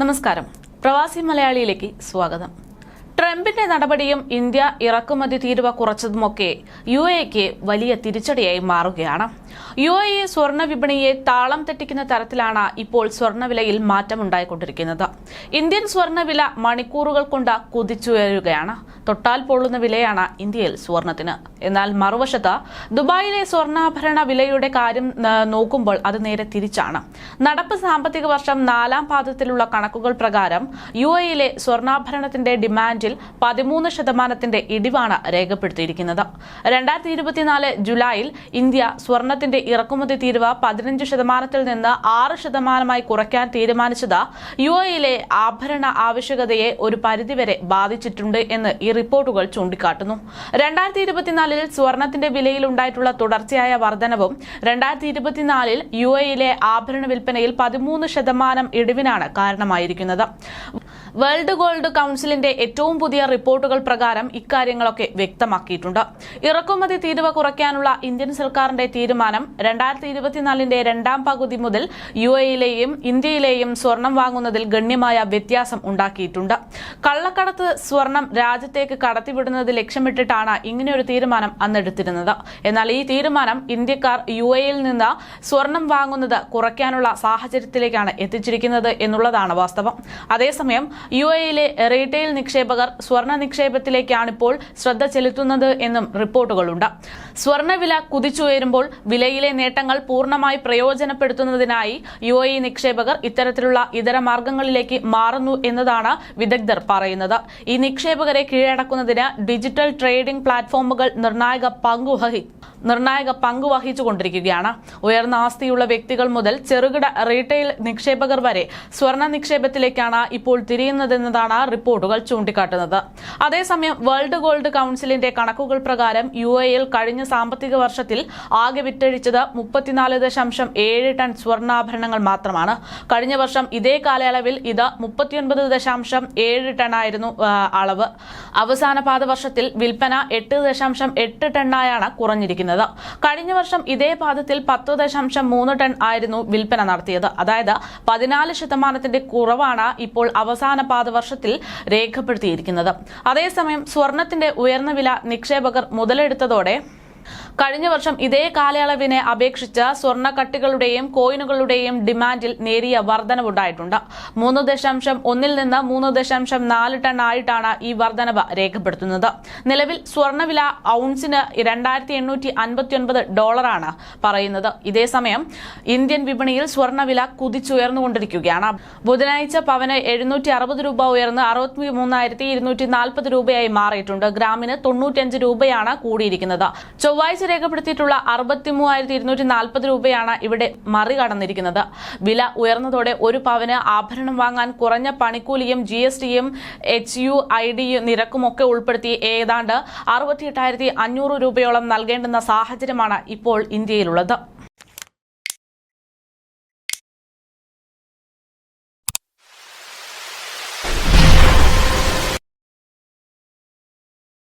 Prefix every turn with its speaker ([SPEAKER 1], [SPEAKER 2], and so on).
[SPEAKER 1] നമസ്കാരം. പ്രവാസി മലയാളിയിലേക്ക് സ്വാഗതം. ട്രംപിന്റെ നടപടിയും ഇന്ത്യ ഇറക്കുമതി തീരുവ കുറച്ചതുമൊക്കെ യു എക്ക് വലിയ തിരിച്ചടിയായി മാറുകയാണ്. യു എ സ്വർണ വിപണിയെ താളം തെറ്റിക്കുന്ന തരത്തിലാണ് ഇപ്പോൾ സ്വർണവിലയിൽ മാറ്റമുണ്ടായിക്കൊണ്ടിരിക്കുന്നത്. ഇന്ത്യൻ സ്വർണവില മണിക്കൂറുകൾ കൊണ്ട് കുതിച്ചുയരുകയാണ്. തൊട്ടാൽ പൊള്ളുന്ന വിലയാണ് ഇന്ത്യയിൽ സ്വർണത്തിന്. എന്നാൽ മറുവശത്ത് ദുബായിലെ സ്വർണാഭരണ വിലയുടെ കാര്യം നോക്കുമ്പോൾ അത് നേരെ തിരിച്ചാണ്. നടപ്പ് സാമ്പത്തിക വർഷം നാലാം പാദത്തിലുള്ള കണക്കുകൾ പ്രകാരം യു എയിലെ സ്വർണാഭരണത്തിന്റെ ഡിമാൻഡിൽ പതിമൂന്ന് ശതമാനത്തിന്റെ ഇടിവാണ് രേഖപ്പെടുത്തിയിരിക്കുന്നത്. രണ്ടായിരത്തി ഇരുപത്തിനാല് ജൂലൈയിൽ ഇന്ത്യ സ്വർണത്തിന്റെ ഇറക്കുമതി തീരുവ പതിനഞ്ച് ശതമാനത്തിൽ നിന്ന് ആറ് ശതമാനമായി കുറയ്ക്കാൻ തീരുമാനിച്ചത് യു എയിലെ ആഭരണ ആവശ്യകതയെ ഒരു പരിധിവരെ ബാധിച്ചിട്ടുണ്ട് എന്ന് ഈ റിപ്പോർട്ടുകൾ ചൂണ്ടിക്കാട്ടുന്നു. രണ്ടായിരത്തി ഇരുപത്തിനാലിൽ സ്വർണത്തിന്റെ വിലയിൽ ഉണ്ടായിട്ടുള്ള തുടർച്ചയായ വർധനവും രണ്ടായിരത്തി ഇരുപത്തിനാലിൽ യു എയിലെ ആഭരണ വിൽപ്പനയിൽ പതിമൂന്ന് ശതമാനം ഇടിവിനാണ് കാരണമായിരിക്കുന്നത്. വേൾഡ് ഗോൾഡ് കൌൺസിലിന്റെ ഏറ്റവും പുതിയ റിപ്പോർട്ടുകൾ പ്രകാരം ഇക്കാര്യങ്ങളൊക്കെ വ്യക്തമാക്കിയിട്ടുണ്ട്. ഇറക്കുമതി തീരുവ കുറയ്ക്കാനുള്ള ഇന്ത്യൻ സർക്കാരിന്റെ തീരുമാനം രണ്ടായിരത്തി ഇരുപത്തിനാലിന്റെ രണ്ടാം പകുതി മുതൽ യു എയിലെയും ഇന്ത്യയിലെയും സ്വർണം വാങ്ങുന്നതിൽ ഗണ്യമായ വ്യത്യാസം ഉണ്ടാക്കിയിട്ടുണ്ട്. കള്ളക്കടത്ത് സ്വർണം രാജ്യത്തേക്ക് കടത്തിവിടുന്നത് ലക്ഷ്യമിട്ടിട്ടാണ് ഇങ്ങനെയൊരു തീരുമാനം അന്നെടുത്തിരുന്നത്. എന്നാൽ ഈ തീരുമാനം ഇന്ത്യക്കാർ യു എയിൽ നിന്ന് സ്വർണം വാങ്ങുന്നത് കുറയ്ക്കാനുള്ള സാഹചര്യത്തിലേക്കാണ് എത്തിച്ചിരിക്കുന്നത് എന്നുള്ളതാണ് വാസ്തവം. അതേസമയം യു എയിലെ റീറ്റെയിൽ നിക്ഷേപകർ സ്വർണ നിക്ഷേപത്തിലേക്കാണിപ്പോൾ ശ്രദ്ധ ചെലുത്തുന്നത് എന്നും റിപ്പോർട്ടുകളുണ്ട്. സ്വർണവില കുതിച്ചുയരുമ്പോൾ വിലയിലെ നേട്ടങ്ങൾ പൂർണമായി പ്രയോജനപ്പെടുത്തുന്നതിനായി യു എ നിക്ഷേപകർ ഇത്തരത്തിലുള്ള ഇതര മാർഗങ്ങളിലേക്ക് മാറുന്നു എന്നതാണ് വിദഗ്ധർ പറയുന്നത്. ഈ നിക്ഷേപകരെ കീഴടക്കുന്നതിന് ഡിജിറ്റൽ ട്രേഡിംഗ് പ്ലാറ്റ്ഫോമുകൾ നിർണായക പങ്കുവഹി നിർണായക പങ്ക് വഹിച്ചുകൊണ്ടിരിക്കുകയാണ് ഉയർന്ന ആസ്തിയുള്ള വ്യക്തികൾ മുതൽ ചെറുകിട റീറ്റെയിൽ നിക്ഷേപകർ വരെ സ്വർണ നിക്ഷേപത്തിലേക്കാണ് ഇപ്പോൾ തിരിയുന്നതെന്നതാണ് റിപ്പോർട്ടുകൾ ചൂണ്ടിക്കാട്ടുന്നത്. അതേസമയം വേൾഡ് ഗോൾഡ് കൌൺസിലിന്റെ കണക്കുകൾ പ്രകാരം യു കഴിഞ്ഞ സാമ്പത്തിക വർഷത്തിൽ ആകെ വിറ്റഴിച്ചത് മുപ്പത്തിനാല് ടൺ സ്വർണാഭരണങ്ങൾ മാത്രമാണ്. കഴിഞ്ഞ വർഷം ഇതേ കാലയളവിൽ ഇത് മുപ്പത്തിയൊൻപത് ദശാംശം ഏഴ് ടണ്ണായിരുന്നു അളവ്. അവസാന പാദവർഷത്തിൽ വിൽപ്പന എട്ട് ദശാംശം എട്ട് ടണ്ണായാണ് കുറഞ്ഞിരിക്കുന്നത്. കഴിഞ്ഞ വർഷം ഇതേ പാദത്തിൽ പത്ത് ദശാംശം മൂന്ന് ടൺ ആയിരുന്നു വിൽപ്പന നടത്തിയത്. അതായത് പതിനാല് ശതമാനത്തിന്റെ കുറവാണ് ഇപ്പോൾ അവസാന പാദവർഷത്തിൽ രേഖപ്പെടുത്തിയിരിക്കുന്നത്. അതേസമയം സ്വർണത്തിന്റെ ഉയർന്ന വില നിക്ഷേപകർ മുതലെടുത്തതോടെ കഴിഞ്ഞ വർഷം ഇതേ കാലയളവിനെ അപേക്ഷിച്ച് സ്വർണക്കട്ടികളുടെയും കോയിനുകളുടെയും ഡിമാൻഡിൽ നേരിയ വർധനവുണ്ടായിട്ടുണ്ട്. മൂന്ന് ദശാംശം ഒന്നിൽ നിന്ന് മൂന്ന് ദശാംശം നാല് ടൺ ആയിട്ടാണ് ഈ വർധനവ് രേഖപ്പെടുത്തുന്നത്. നിലവിൽ സ്വർണവില ഔൺസിന് രണ്ടായിരത്തി എണ്ണൂറ്റി അൻപത്തിയൊൻപത് ഡോളറാണ് പറയുന്നത്. ഇതേസമയം ഇന്ത്യൻ വിപണിയിൽ സ്വർണവില കുതിച്ചുയർന്നുകൊണ്ടിരിക്കുകയാണ്. ബുധനാഴ്ച പവന് എഴുന്നൂറ്റി അറുപത് രൂപ ഉയർന്ന് അറുപത്തി മൂന്നായിരത്തി ഇരുന്നൂറ്റി നാൽപ്പത് രൂപയായി മാറിയിട്ടുണ്ട്. ഗ്രാമിന് തൊണ്ണൂറ്റിയഞ്ച് രൂപയാണ് കൂടിയിരിക്കുന്നത്. ചൊവ്വാഴ്ച രേഖപ്പെടുത്തിയിട്ടുള്ള അറുപത്തി മൂവായിരത്തി ഇരുന്നൂറ്റി നാൽപ്പത് രൂപയാണ് ഇവിടെ മറികടന്നിരിക്കുന്നത്. വില ഉയർന്നതോടെ ഒരു പവന് ആഭരണം വാങ്ങാൻ കുറഞ്ഞ പണിക്കൂലിയും ജി എസ് ടിയും എച്ച് യു ഐ ഡി നിരക്കുമൊക്കെ ഉൾപ്പെടുത്തി ഏതാണ്ട് അറുപത്തിയെട്ടായിരത്തി അഞ്ഞൂറ് രൂപയോളം നൽകേണ്ടുന്ന സാഹചര്യമാണ് ഇപ്പോൾ ഇന്ത്യയിലുള്ളത്.